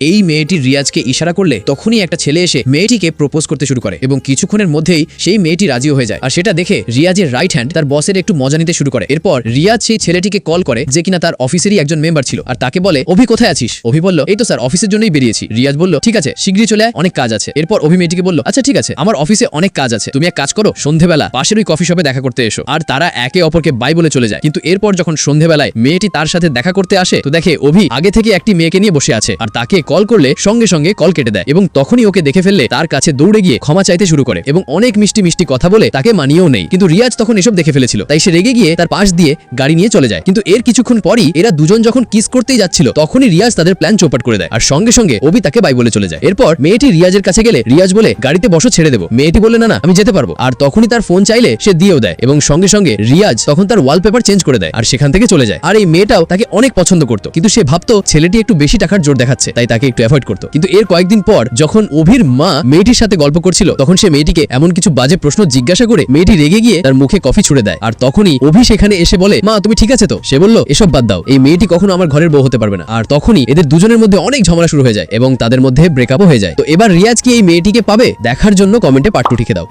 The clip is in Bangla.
এই মেয়েটি রিয়াজকে ইশারা করলে তখনই একটা ছেলে এসে মেয়েটিকে প্রপোজ করতে শুরু করে এবং কিছুক্ষণের মধ্যেই সেই মেয়েটি রাজিও হয়ে যায়। আর সেটা দেখে রিয়াজের রাইট হ্যান্ড তার বসের একটু মজা নিতে শুরু করে। এরপর রিয়াজ সেই ছেলেটিকে কল করে যে কিনা তার অফিসেরই একজন মেম্বার ছিল। আর তাকে বলে, অভি, কোথায় আছিস? অভি বলল, এই তো স্যার অফিসের জন্যই বেরিয়েছি। রিয়াজ বলল, ঠিক আছে শীঘ্রই চলে অনেক কাজ আছে। এরপর অভি মেয়েটিকে বলল আচ্ছা ঠিক আছে, আমার অফিসে অনেক কাজ আছে। তুমি এক কাজ করো, সন্ধেবেলা পাশের ওই কফি শপে দেখা করতে এসো। আর তারা একে অপরকে বাই বলে চলে যায়। কিন্তু এরপর যখন সন্ধেবেলায় মেয়েটি তার সাথে দেখা করতে আসে, তো দেখে অভি আগে থেকে একটি মেয়েকে নিয়ে বসে আছে। আর তাকে কল করলে সঙ্গে সঙ্গে কল কেটে দেয় এবং তখনই ওকে দেখে ফেললে তার কাছে দৌড়ে গিয়ে ক্ষমা চাইতে শুরু করে এবং অনেক মিষ্টি মিষ্টি কথা বলে তাকে মানিয়েও নেই কিন্তু রিয়াজ তখন এসব দেখে ফেলেছিল, তাই সে রেগে গিয়ে তার পাশ দিয়ে গাড়ি নিয়ে চলে যায়। কিন্তু এর কিছুক্ষণ পরই এরা দুজন যখন কিস করতেই যাচ্ছিল, তখনই রিয়াজ তাদের প্ল্যান চৌপাট করে দেয়। আর সঙ্গে সঙ্গে অভি তাকে বাই বলে চলে যায়। এরপর মেয়েটি রিয়াজের কাছে গেলে রিয়াজ বলে, গাড়িতে বসো, ছেড়ে দেবো। মেয়েটি বলে না না, আমি যেতে পারব। আর তখনই তার ফোন চাইলে সে দিয়েও দেয় এবং সঙ্গে সঙ্গে রিয়াজ তখন তার ওয়ালপেপার চেঞ্জ করে দেয় আর সেখান থেকে চলে যায়। আর এই মেয়েটাও তাকে অনেক পছন্দ করতো, কিন্তু সে ভাবতো ছেলেটি একটু বেশি টাকার জোর দেখাচ্ছে, তাই তাকে একটু অ্যাভয়েড করতো। কিন্তু এর কয়েকদিন পর যখন অভির মা মেয়েটির সাথে গল্প করছিল, তখন সে মেয়েটিকে এমন কিছু বাজে প্রশ্ন জিজ্ঞাসা করে মেয়েটি রেগে গিয়ে তার মুখে কফি ছুড়ে দেয়। আর তখনই অভি সেখানে এসে বলে, মা, তুমি ঠিক আছে তো? সে বলল, এসব বাদ দাও। এই মেয়েটি কখনো আমার ঘরের বউ হতে পারবে না। আর তখনই এদের দুজনের মধ্যে অনেক ঝামেলা শুরু হয়ে যায় এবং তাদের মধ্যে ব্রেকআপও হয়ে যায়। তো এবার রিয়াজ কি এই মেয়েটিকে পাবে? দেখার জন্য কমেন্টে পাট্টু ঠিকে দাও।